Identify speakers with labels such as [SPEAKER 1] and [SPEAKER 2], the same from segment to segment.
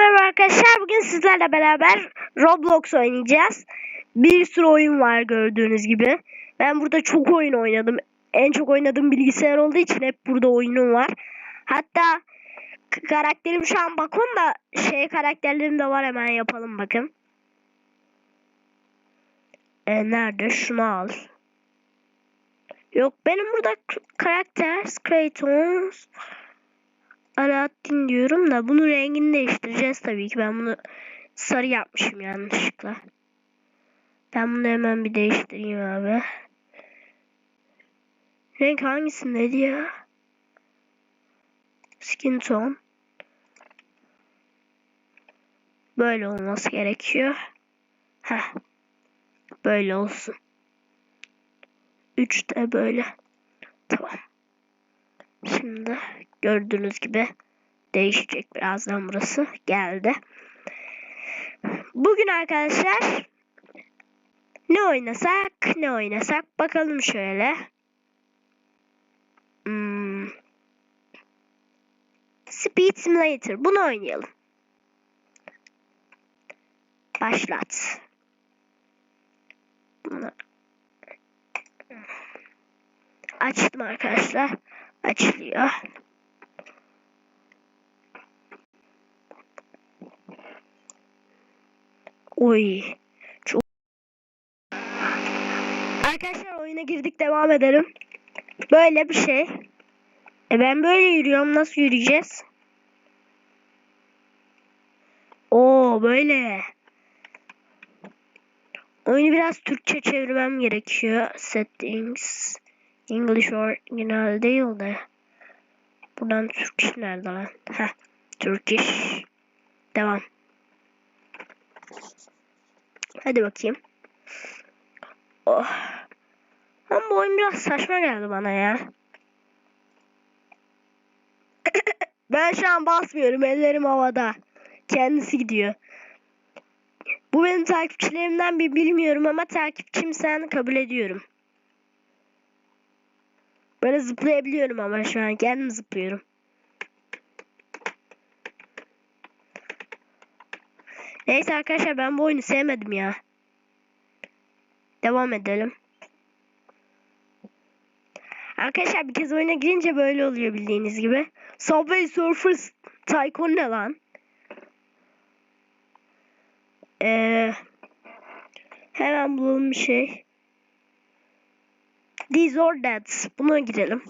[SPEAKER 1] merhaba arkadaşlar. Bugün sizlerle beraber Roblox oynayacağız. Bir sürü oyun var gördüğünüz gibi. Ben burada çok oyun oynadım. En çok oynadığım bilgisayar olduğu için hep burada oyunum var. Hatta karakterim şu an bakın da şey karakterlerim de var hemen yapalım bakın. E, nerede? Şunu al. Yok benim burada karakter Kratos Alaaddin diyorum da bunun rengini değiştireceğiz tabii ki. Ben bunu sarı yapmışım yanlışlıkla. Ben bunu hemen bir değiştireyim abi. Renk hangisindeydi ya? Skin tone. Böyle olması gerekiyor. Heh. Böyle olsun. 3 de böyle. Tamam. Şimdi gördüğünüz gibi değişecek birazdan burası. Geldi. Bugün arkadaşlar ne oynasak ne oynasak bakalım şöyle. Hmm. Speed Simulator. Bunu oynayalım. Başlat. Açtım arkadaşlar. Açılıyor. Oy. Çok Arkadaşlar oyuna girdik devam edelim. Böyle bir şey. E ben böyle yürüyorum. Nasıl yürüyeceğiz? Oo böyle. Oyunu biraz Türkçe çevirmem gerekiyor. Settings. English original değil de. Buradan Turkish nerede lan? Heh. Turkish. Devam. Hadi bakayım. Oh. Ama bu oyun biraz saçma geldi bana ya. ben şu an basmıyorum. Ellerim havada. Kendisi gidiyor. Bu benim takipçilerimden bir bilmiyorum ama takipçim sen kabul ediyorum. Böyle zıplayabiliyorum ama şu an kendim zıplıyorum. Neyse arkadaşlar ben bu oyunu sevmedim ya. Devam edelim. Arkadaşlar bir kez oyuna girince böyle oluyor bildiğiniz gibi. Subway Surfers Tycoon ne lan? Ee, hemen bulalım bir şey. These or that. Buna girelim.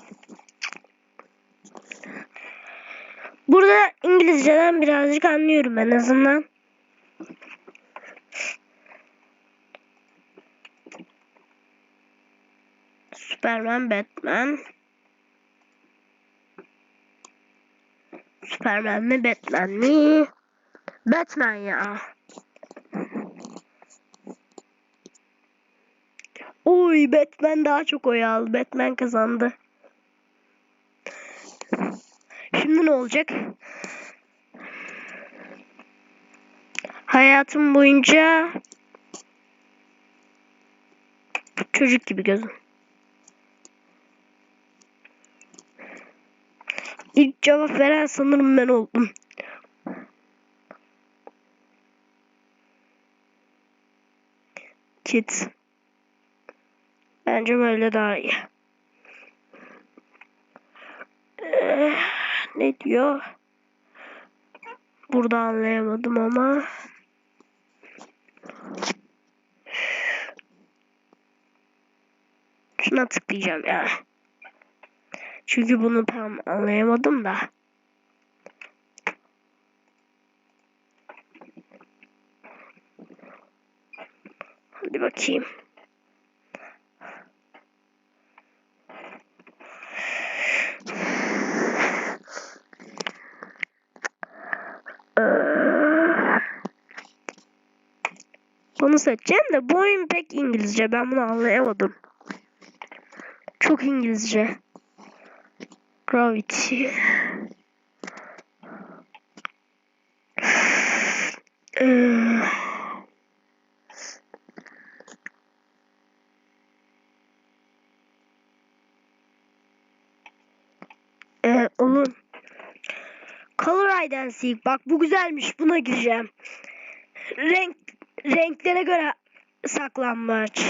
[SPEAKER 1] Burada İngilizceden birazcık anlıyorum en azından. Superman, Batman. Superman mi, Batman mi? Batman ya. Oy Batman daha çok oy aldı. Batman kazandı. Şimdi ne olacak? Hayatım boyunca çocuk gibi gözüm. İlk cevap veren sanırım ben oldum. Kit. Bence böyle daha iyi. Ee, ne diyor? Burada anlayamadım ama. Şuna tıklayacağım ya. Çünkü bunu tam anlayamadım da. Hadi bakayım. Bunu seçeceğim de bu oyun pek İngilizce. Ben bunu anlayamadım. Çok İngilizce. Gravity. Ee, Ee, onun Color seek. Bak bu güzelmiş. Buna gireceğim. Renk renklere göre saklanmaç.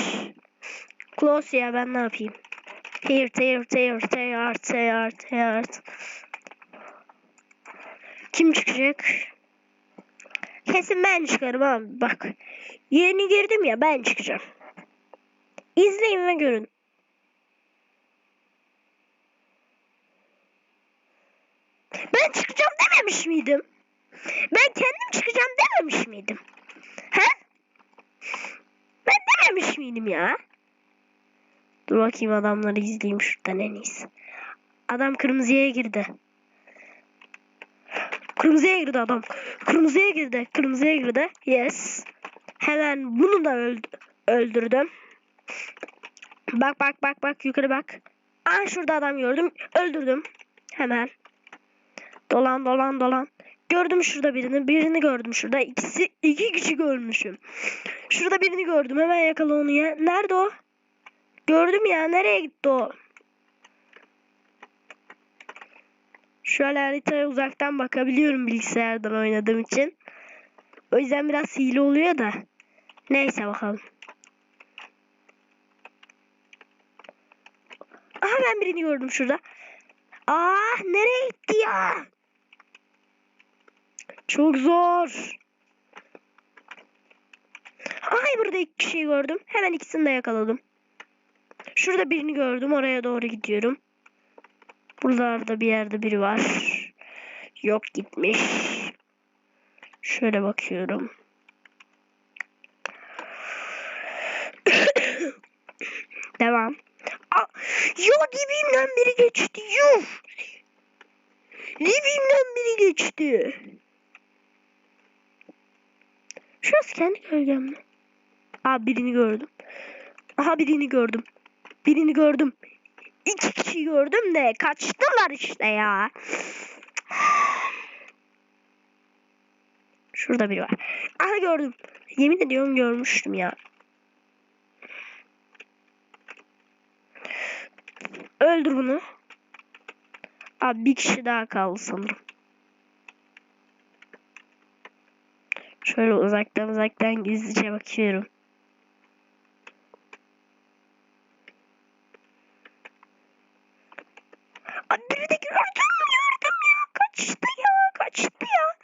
[SPEAKER 1] Close ya ben ne yapayım? Here, here, here, here, here, here. Kim çıkacak? Kesin ben çıkarım abi. Bak. Yeni girdim ya ben çıkacağım. İzleyin ve görün. Ben çıkacağım dememiş miydim? Ben kendim çıkacağım dememiş miydim? Ben dememiş miydim ya? Dur bakayım adamları izleyeyim şuradan en iyisi. Adam kırmızıya girdi. Kırmızıya girdi adam. Kırmızıya girdi. Kırmızıya girdi. Yes. Hemen bunu da öldü öldürdüm. Bak bak bak bak yukarı bak. Aa şurada adam gördüm. Öldürdüm. Hemen. Dolan dolan dolan. Gördüm şurada birini. Birini gördüm şurada. İkisi iki kişi görmüşüm. Şurada birini gördüm. Hemen yakala onu ya. Nerede o? Gördüm ya. Nereye gitti o? Şöyle haritaya uzaktan bakabiliyorum bilgisayardan oynadığım için. O yüzden biraz hile oluyor da. Neyse bakalım. Aha ben birini gördüm şurada. Aa nereye gitti ya? Çok zor. Ay burada iki kişiyi gördüm. Hemen ikisini de yakaladım. Şurada birini gördüm. Oraya doğru gidiyorum. Buralarda bir yerde biri var. Yok gitmiş. Şöyle bakıyorum. Devam. Aa, ya dibimden biri geçti. Yuh. Dibimden biri geçti. Şurası kendi gölgem mi? Aa birini gördüm. Aha birini gördüm. Birini gördüm. İki kişi gördüm de kaçtılar işte ya. Şurada biri var. Aha gördüm. Yemin ediyorum görmüştüm ya. Öldür bunu. Abi bir kişi daha kaldı sanırım. Şöyle uzaktan uzaktan gizlice bakıyorum. De gördüm gördüm ya. Kaçtı ya kaçtı ya.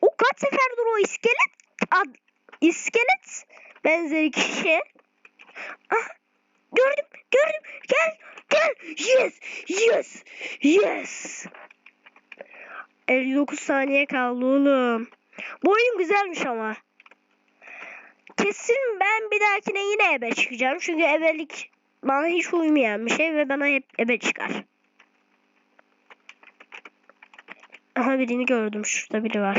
[SPEAKER 1] O kaç seferdir o iskelet ad, iskelet benzeri kişi. Ah, gördüm gördüm gel gel yes yes yes. 59 saniye kaldı oğlum. Bu oyun güzelmiş ama. Kesin ben bir dahakine yine ebe çıkacağım. Çünkü ebelik bana hiç uymayan bir şey ve bana hep ebe çıkar. Aha birini gördüm. Şurada biri var.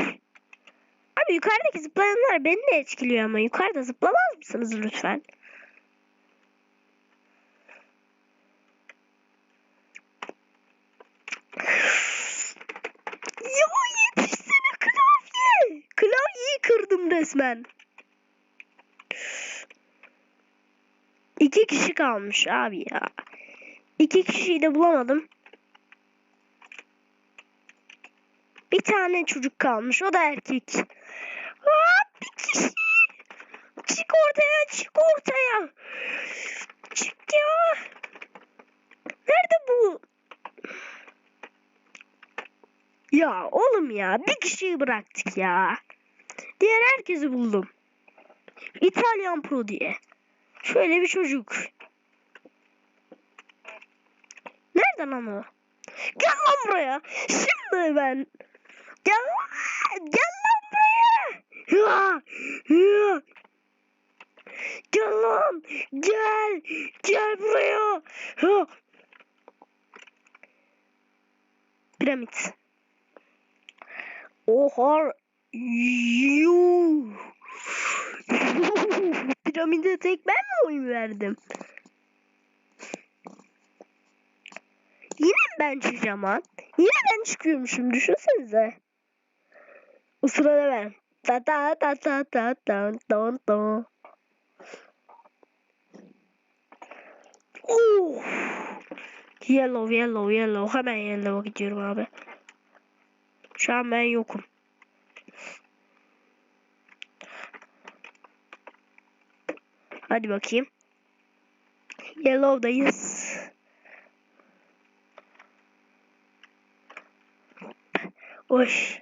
[SPEAKER 1] Abi yukarıdaki zıplayanlar beni de etkiliyor ama yukarıda zıplamaz mısınız lütfen? Resmen. İki kişi kalmış abi ya. İki kişiyi de bulamadım. Bir tane çocuk kalmış. O da erkek. Hop, bir kişi. Çık ortaya, çık ortaya. Çık ya. Nerede bu? Ya oğlum ya bir kişiyi bıraktık ya. Diğer herkesi buldum. İtalyan Pro diye. Şöyle bir çocuk. Nereden o? Gel lan buraya. Şimdi ben. Gel lan. Gel lan buraya. Ya, ya. Gel lan. Gel. Gel buraya. Ya. Piramit. Oha. Yuh. Piramide tek ben mi oyun verdim? Yine ben çıkacağım lan? Yine ben çıkıyormuşum düşünsenize. O sırada ben. Ta ta ta ta ta ta ta ta. Oh. Yellow, yellow, yellow. Hemen yellow'a gidiyorum abi. Şu an ben yokum. Hadi bakayım. Yellow'dayız. Oş.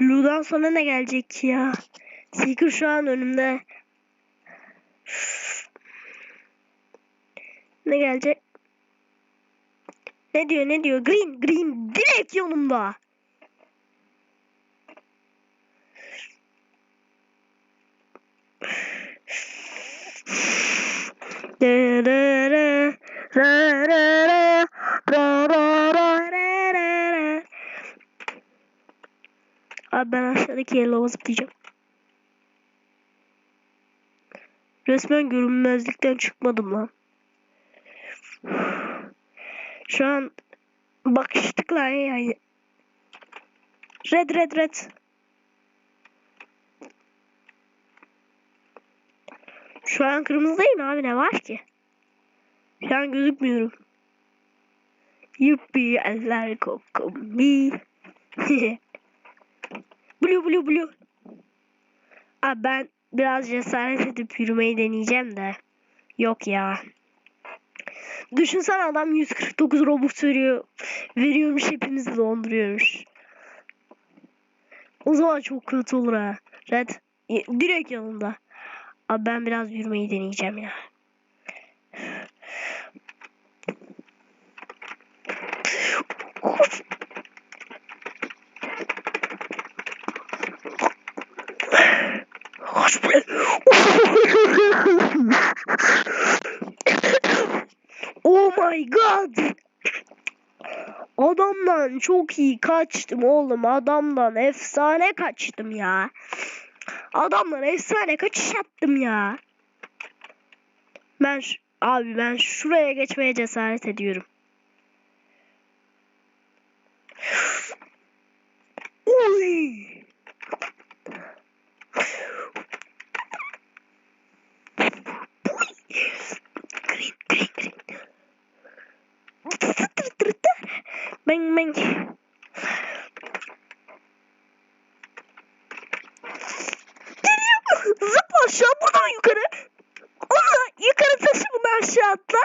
[SPEAKER 1] Blue'dan sonra ne gelecek ki ya? Seeker şu an önümde. Ne gelecek? Ne diyor ne diyor? Green green direkt yolumda. Abi ben aşağıdaki yellow'a zıplayacağım. Resmen görünmezlikten çıkmadım lan. Şu an bakıştık lan yani. Red red red. Şu an kırmızıdayım abi ne var ki? Şu an gözükmüyorum. Yuppi eller kokomi. blue blue blue. Abi ben biraz cesaret edip yürümeyi deneyeceğim de. Yok ya. Düşünsene adam 149 Robux veriyor. Veriyormuş hepimizi donduruyormuş. O zaman çok kötü olur ha. Red direkt yanında. Abi ben biraz yürümeyi deneyeceğim ya. Oh my god. Adamdan çok iyi kaçtım oğlum. Adamdan efsane kaçtım ya. Adamdan efsane kaçış yaptım ya. Ben abi ben şuraya geçmeye cesaret ediyorum. Oy! Green, green, green. Bang, bang. Geliyor. Zıpla aşağı buradan yukarı. Onu yukarı taşı bunu aşağı atla.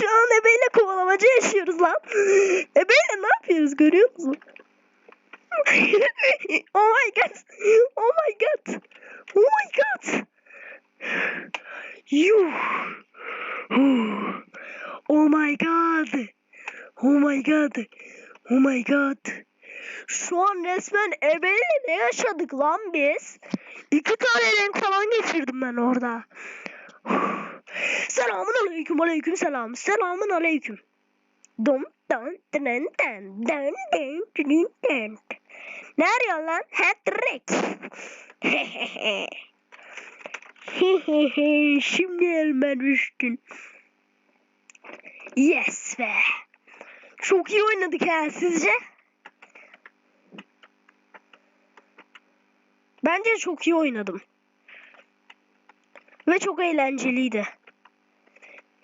[SPEAKER 1] Şu an ebeyle kovalamaca yaşıyoruz lan. Ebeyle ne yapıyoruz görüyor musun? oh my god. Oh my god. Oh my god. You. Oh my god. Oh my god. Oh my god. Şu an resmen ebeyle ne yaşadık lan biz? İki tane renk falan geçirdim ben orada. Selamun aleyküm aleyküm selam. Selamun aleyküm. Dom don den den den den den den. Ne arıyorsun lan? Hat trick. Şimdi elime düştün. Yes be. Çok iyi oynadık ha sizce? Bence çok iyi oynadım. Ve çok eğlenceliydi.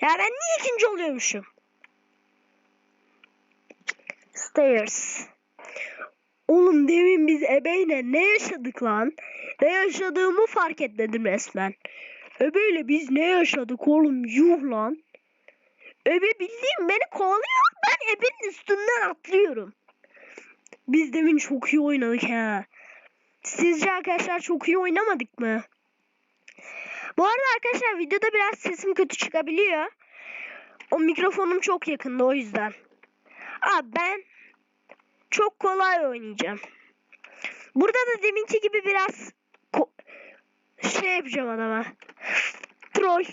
[SPEAKER 1] Ya ben niye ikinci oluyormuşum? Stairs. Oğlum demin biz ebeyle ne yaşadık lan? Ne yaşadığımı fark etmedim resmen. Ebeyle biz ne yaşadık oğlum yuh lan. Ebe bildiğim beni kovalıyor ben ebenin üstünden atlıyorum. Biz demin çok iyi oynadık ha. Sizce arkadaşlar çok iyi oynamadık mı? Bu arada arkadaşlar videoda biraz sesim kötü çıkabiliyor. O mikrofonum çok yakında o yüzden. Abi ben çok kolay oynayacağım. Burada da deminki gibi biraz şey yapacağım adama. Troll.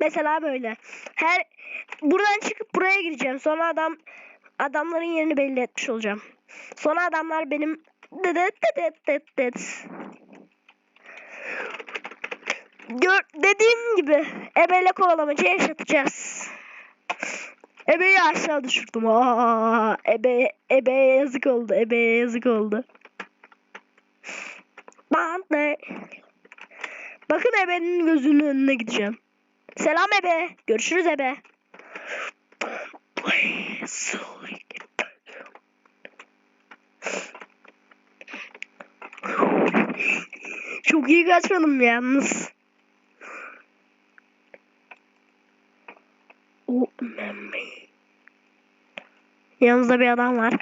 [SPEAKER 1] Mesela böyle. Her buradan çıkıp buraya gireceğim. Sonra adam adamların yerini belli etmiş olacağım. Sonra adamlar benim dedet Gör, dediğim gibi ebeyle kovalamacı yaşatacağız. Ebe'yi aşağı düşürdüm. Aa, ebe, ebeye yazık oldu. Ebeye yazık oldu. Ben. Bakın ebenin gözünün önüne gideceğim. Selam ebe. Görüşürüz ebe. Çok iyi kaçmadım yalnız. O memi. Yanımızda bir adam var.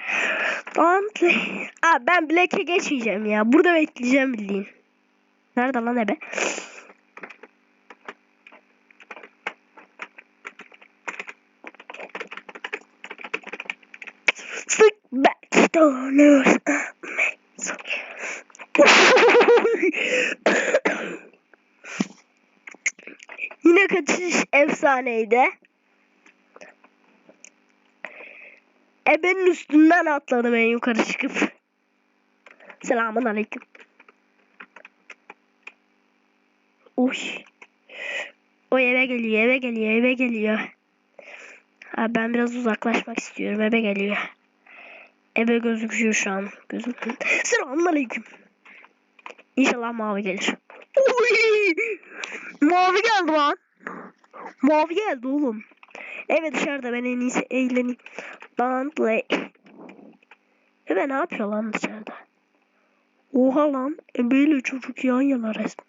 [SPEAKER 1] Dantley. Aa ben Black'e geçmeyeceğim ya. Burada bekleyeceğim bildiğin. Nerede lan ebe? Stick back stoners. Yine kaçış efsaneydi. Ebenin üstünden atladım en yukarı çıkıp. Selamun aleyküm. Uy. O eve geliyor, eve geliyor, eve geliyor. Abi ben biraz uzaklaşmak istiyorum. Eve geliyor. Eve gözüküyor şu an. Gözüm. Selamun aleyküm. İnşallah mavi gelir. Uy! Mavi geldi lan. Mavi geldi oğlum. Evet dışarıda ben en iyisi eğleneyim. Bentley. Ebe ne yapıyor lan dışarıda? Oha lan. Ebeyle çocuk yan yana resmen.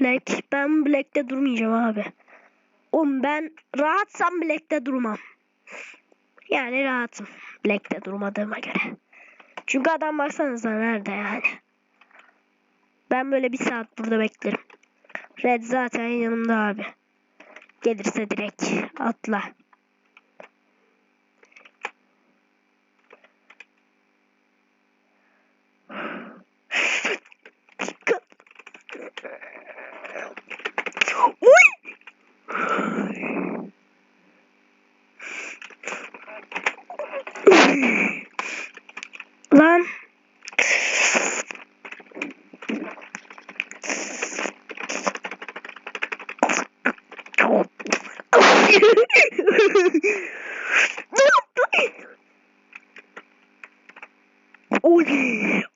[SPEAKER 1] Black. Ben Black'te durmayacağım abi. Oğlum ben rahatsam Black'te durmam. Yani rahatım. Black'te durmadığıma göre. Çünkü adam baksanıza nerede yani. Ben böyle bir saat burada beklerim. Red zaten yanımda abi. Gelirse direkt atla. Uy! Lan. Oy,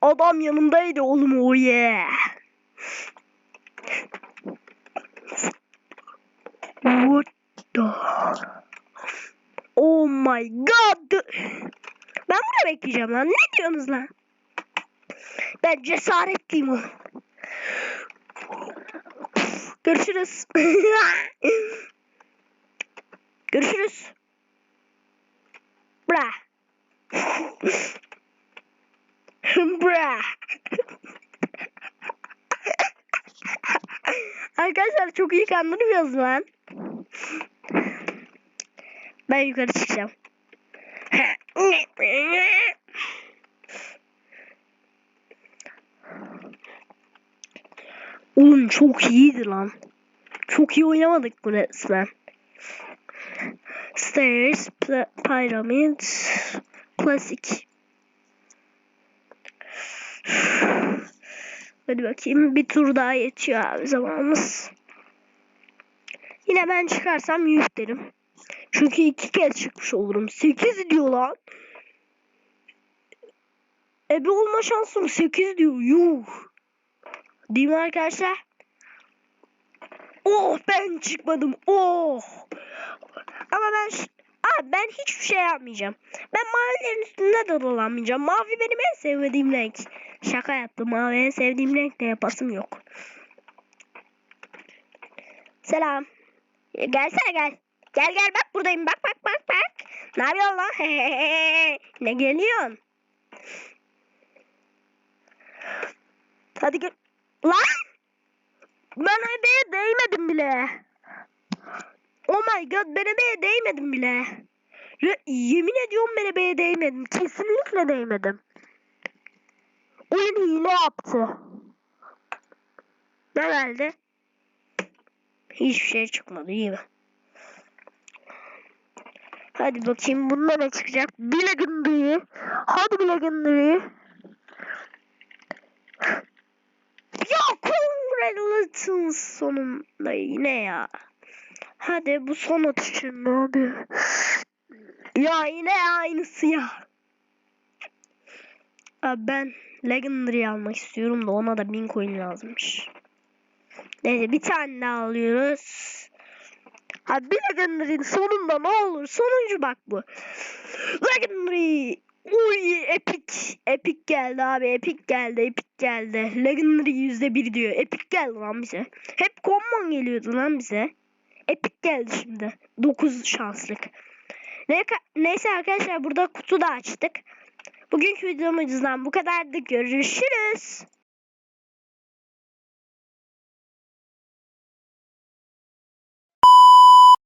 [SPEAKER 1] adam yanımdaydı oğlum o yeah. What the? Oh my god. Ben burada bekleyeceğim lan. Ne diyorsunuz lan? Ben cesaretliyim oğlum. Görüşürüz. Görüşürüz. Bra. Bra. Arkadaşlar çok iyi kandırmıyoruz lan. Ben yukarı çıkacağım. Oğlum çok iyiydi lan. Çok iyi oynamadık bu resmen. Stairs, py- Pyramid, Klasik. Hadi bakayım bir tur daha yetiyor abi zamanımız. Yine ben çıkarsam yuh derim. Çünkü iki kez çıkmış olurum. 8 diyor lan. Ebe olma şansım 8 diyor. Yuh. Değil mi arkadaşlar? Oh ben çıkmadım. Oh. Ama ben ş- Abi ben hiçbir şey yapmayacağım. Ben mavilerin üstünde de dolanmayacağım. Mavi benim en sevmediğim renk. Şaka yaptım. Mavi en sevdiğim renk de yapasım yok. Selam. E, Gelsene gel. Gel gel bak buradayım. Bak bak bak bak. Ne yapıyorsun lan? ne geliyorsun? Hadi gel. Lan! Ben ebeye değmedim bile. Oh my god ben ebeye değmedim bile. Re- yemin ediyorum ben ebeye değmedim. Kesinlikle değmedim. Oyun hile yaptı. Geldi? Hiçbir şey çıkmadı iyi mi? Hadi bakayım bunda ne çıkacak? Bir legendary. Hadi bir legendary. Ya congratulations sonunda yine ya. Hadi bu son atışın abi. Ya yine aynısı ya. Abi ben Legendary almak istiyorum da ona da 1000 coin lazımmış. Neyse bir tane daha alıyoruz. Abi bir Legendary'nin sonunda ne olur? Sonuncu bak bu. Legendary. Uy epic. Epic geldi abi. Epic geldi. Epic geldi. Legendary %1 diyor. Epic geldi lan bize. Hep common geliyordu lan bize. Epic geldi şimdi. 9 şanslık. Ne, neyse arkadaşlar burada kutu da açtık. Bugünkü videomuzdan bu kadardı. Görüşürüz.